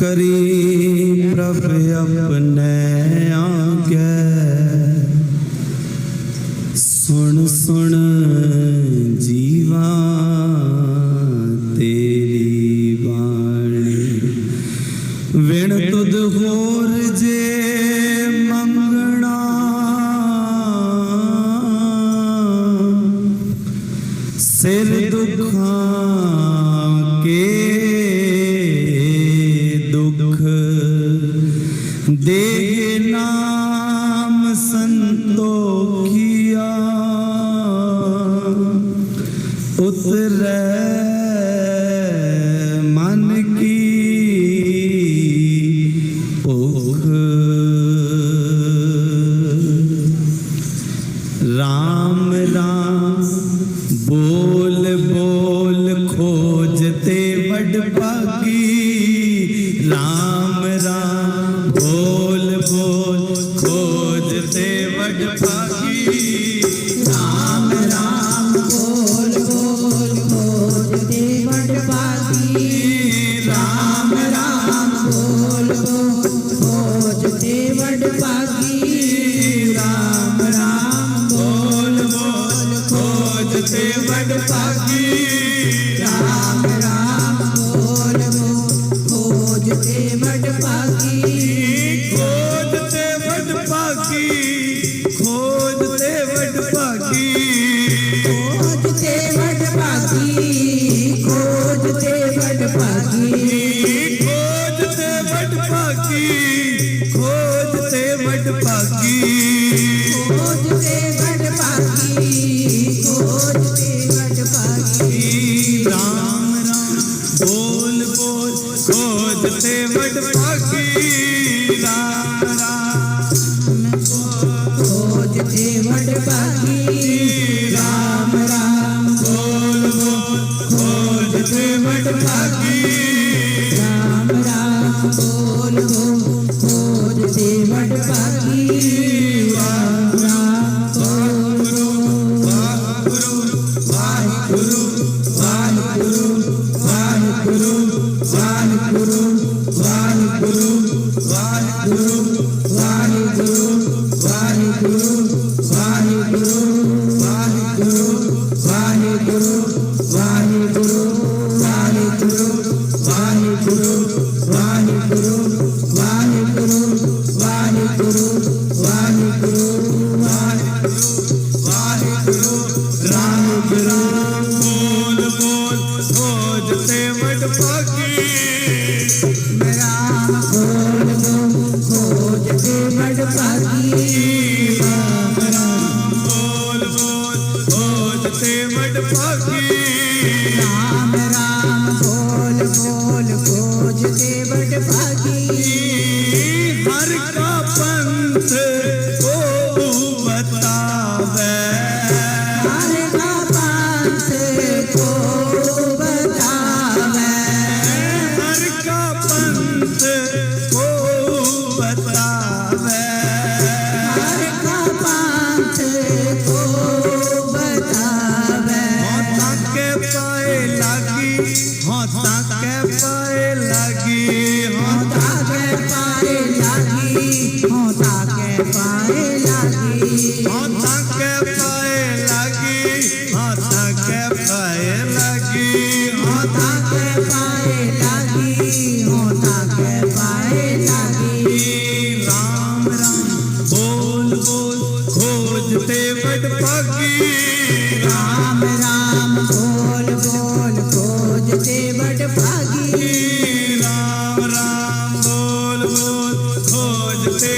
ਕਰੀ ਪ੍ਰਭ ਆਪਣੇ ਆਗੇ ਸੁਣ ਸੁਣ ਜੀਵਾ ਤੇਰੀ ਬਾਣੀ। ਵਿਣ ਤੁਧ ਹੋਰ ਜੇ ਮੰਗਣਾ। ਸਿਰ ਦੁਖਾਂ ਕੇ ਦੇਹ ਨਾਮ ਸੰਤੋ ਕੀਆ ਉਤਰੈ ਮਨ ਕੀ ਭੁਖ। ਰਾਮ ਰਾਮ ਬੋਲ ਬੋਲ ਵਡਭਾਗੀ ਰਾਮ ਰਾਮ ਬੋਲ ਬੋਲ ਖੋਜ ਤੇ ਵਡਭਾਗੀ ਰਾਮ ਰਾਮ ਬੋਲ ਬੋਲ ਖੋਜ ਤੇ ਵਡਭਾਗੀ ਖੋਜ ਤੇ ਵਡਭਾਗੀ ਖੋਜ ਤੇ ਵਡਭਾਗੀ ਖੋਜ ਤੇ ਵਡਭਾਗੀ ਖੋਜ ਤੇ ਵਡਭਾਗੀ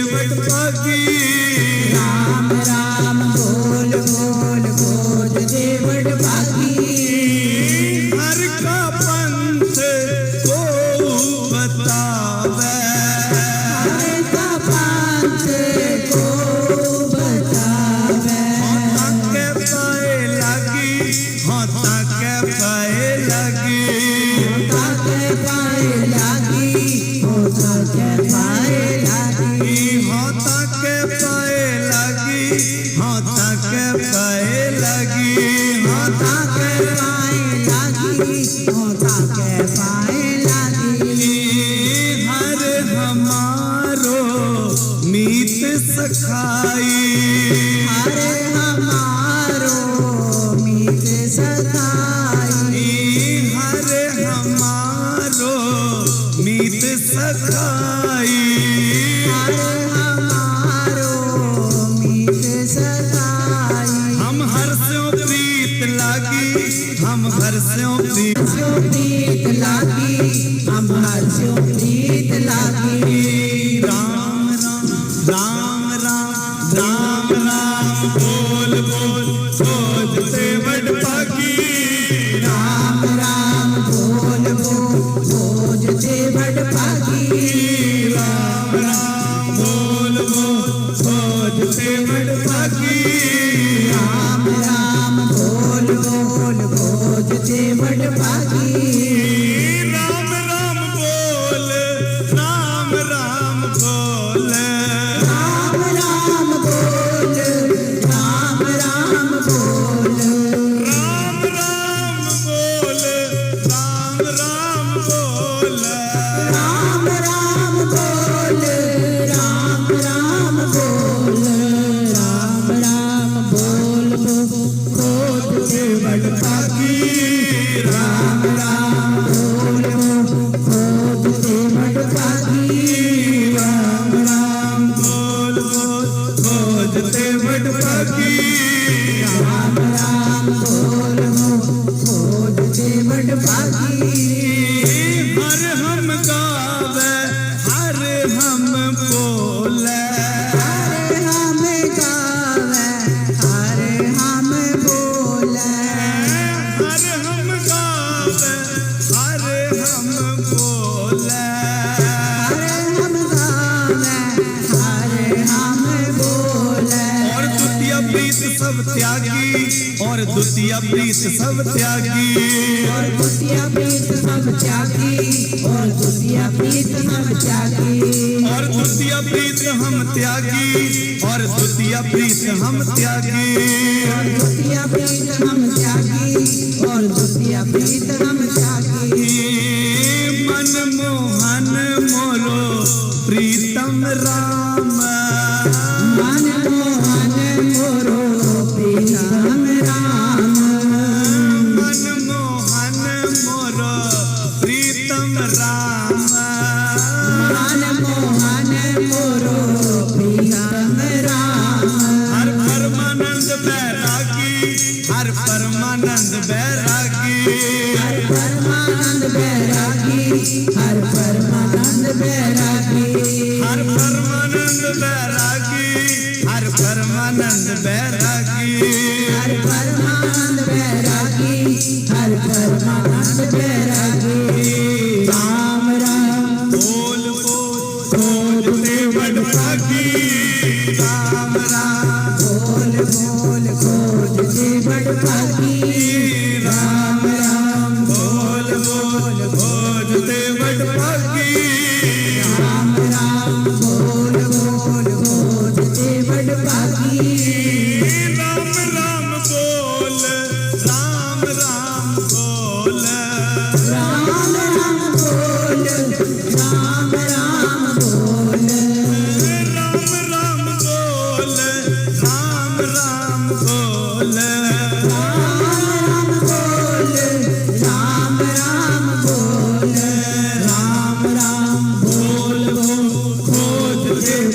मत पागी राम राम बोल बोल बोल देवट पागी हर का पंथ को बतावे। हर का पंथ को बतावे। हाथ के पाए लगी हाथ के पाए लगी। हाथ के पाए लगी। कुटिया प्रीत सब त्यागी। और कुटिया प्रीत सब त्यागी और कुटिया प्रीत सब त्यागी। और कुटिया प्रीत हम त्यागी और कुटिया प्रीत हम त्यागी। और कुटिया प्रीत हम त्यागी और कुटिया प्रीत हम त्यागी। मन मोहन मोरो प्रीतम राम। permanent, permanent, permanent,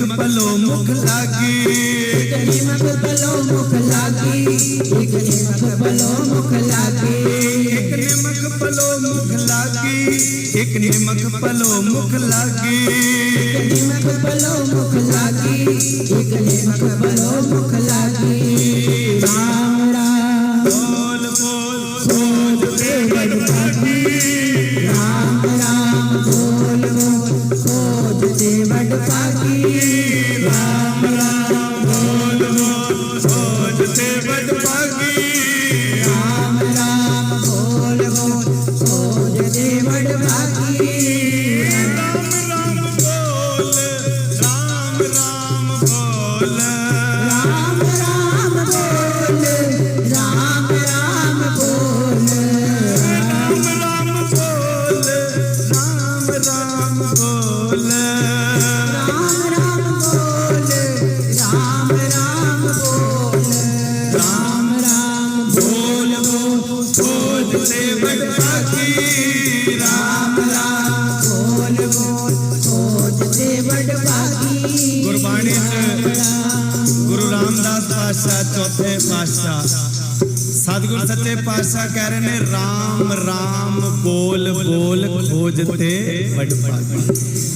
पलो मुख लागी एक पलो मुख लागी एक पलो मुख लागी एक निमक पलो मुख लागी एक निमक पलो मुख लागी एक निमक पलो मुख लागी एक निमक पलो ਰਾਮ ਰਾਮ। ਬੋਲ ਬੋਲ ਖੋਜ ਤੇ ਵਡ ਭਾਗੀ। ਗੁਰਬਾਣੀ ਚ ਗੁਰੂ ਰਾਮਦਾਸ ਪਾਤਸ਼ਾਹ ਚੌਥੇ ਸਤਿਗੁਰ ਸੱਚੇ ਪਾਤਸ਼ਾਹ ਕਹਿ ਰਹੇ ਨੇ RAM RAM ਬੋਲ ਬੋਲ, ਖੋਜ ਤੇ ਵਡ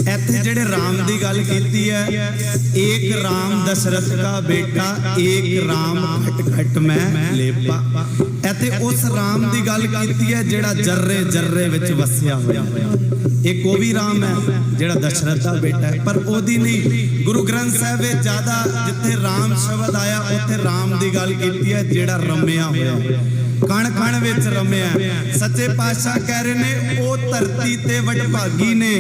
ਇੱਥੇ ਜਿਹੜੇ RAM ਦੀ ਗੱਲ ਕੀਤੀ ਹੈ, ਏਕ RAM ਦਸ਼ਰਥ ਦਾ ਬੇਟਾ, ਏਕ RAM ਘਟ ਘਟ ਮੈਂ ਲੇਪਾ। ਇੱਥੇ ਉਸ RAM ਦੀ ਗੱਲ ਕੀਤੀ ਹੈ, ਜਿਹੜਾ ਜਰਰੇ ਜਰਰੇ ਵਿੱਚ ਵਸਿਆ ਹੋਇਆ ਇੱਕ ਉਹ ਵੀ ਰਾਮ ਹੈ, ਜਿਹੜਾ ਦਸ਼ਰਥ ਦਾ ਬੇਟਾ ਹੈ, ਪਰ ਉਹਦੀ ਨਹੀਂ। ਗੁਰੂ ਗ੍ਰੰਥ ਸਾਹਿਬ ਵਿੱਚ ਜ਼ਿਆਦਾ ਜਿੱਥੇ ਰਾਮ ਸ਼ਬਦ ਆਇਆ, ਉੱਥੇ ਰਾਮ ਦੀ ਗੱਲ ਕੀਤੀ ਹੈ, ਜਿਹੜਾ ਰਮਿਆ ਹੋਇਆ ਕਣ ਕਣ ਵਿੱਚ ਰਮਿਆ। ਸੱਚੇ ਪਾਤਸ਼ਾਹ ਕਹਿ ਰਹੇ ਨੇ ਉਹ ਧਰਤੀ ਤੇ ਵਡਭਾਗੀ ਨੇ।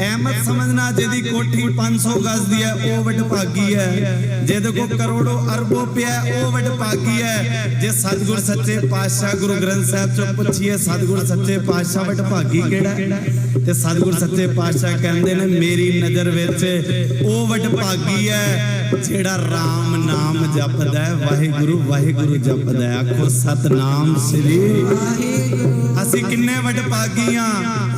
ਅਹਿਮਦ ਸਮਝਣਾ ਜਿਹਦੀ ਕੋਠੀ 500 ਗਜ਼ ਦੀ ਹੈ ਉਹ ਵਡਭਾਗੀ ਹੈ। ਜਿਹਦੇ ਕੋ ਕਰੋੜੋ ਅਰਬੋ ਪਿਆ ਹੈ, ਉਹ ਵਡਭਾਗੀ ਹੈ। ਜੇ ਸਤਿਗੁਰ ਸੱਚੇ ਪਾਤਸ਼ਾਹ ਗੁਰੂ ਗ੍ਰੰਥ ਸਾਹਿਬ ਚੋਂ ਪੁੱਛੀਏ ਸਤਿਗੁਰ ਸੱਚੇ ਪਾਤਸ਼ਾਹ ਵਡਭਾਗੀ ਕਿਹੜਾ ਤੇ ਸਤਿਗੁਰ ਸੱਚੇ ਪਾਤਸ਼ਾਹ ਕਹਿੰਦੇ ਨੇ ਮੇਰੀ ਨਜ਼ਰ ਵਿੱਚ ਉਹ ਵਡਭਾਗੀ ਹੈ ਜਿਹੜਾ RAM ਨਾਮ ਜਪਦਾ ਹੈ, ਵਾਹਿਗੁਰੂ ਵਾਹਿਗੁਰੂ ਜਪਦਾ ਹੈ। ਆਖੋ, ਸਤਨਾਮ ਸ੍ਰੀ ਅਸੀਂ ਕਿੰਨੇ ਵਡਭਾਗੀਆਂ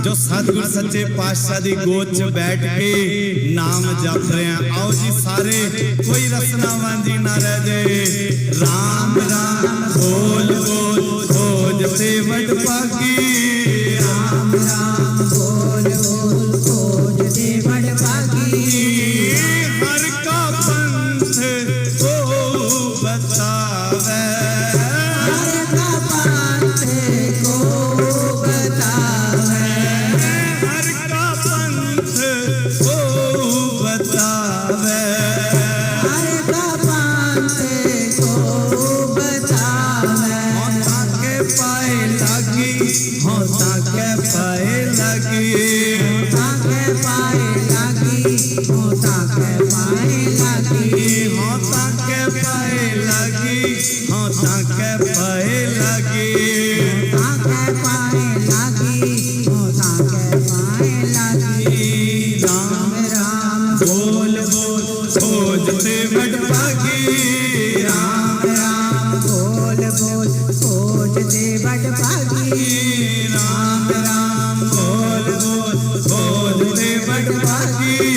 ਜੋ ਸਤਿਗੁਰ ਸੱਚੇ ਪਾਤਸ਼ਾਹ ਦੀ ਗੋਦ 'ਚ ਬੈਠ ਕੇ ਨਾਮ ਜਪ ਰਹੇ ਹਾਂ ਆਓ ਜੀ ਸਾਰੇ, ਕੋਈ ਰਸਨਾ ਵਾਂਝੀ ਨਾ ਰਹਿ ਜਾਏ ਰਾਮ ਰਾਮ, ਬੋਲ ਬੋਲ ਖੋਜ ਤੇ ਵਡਭਾਗੀ ਰਾਮ ਰਾਮ, ਬੋਲ ਬੋਲ। ਵਡ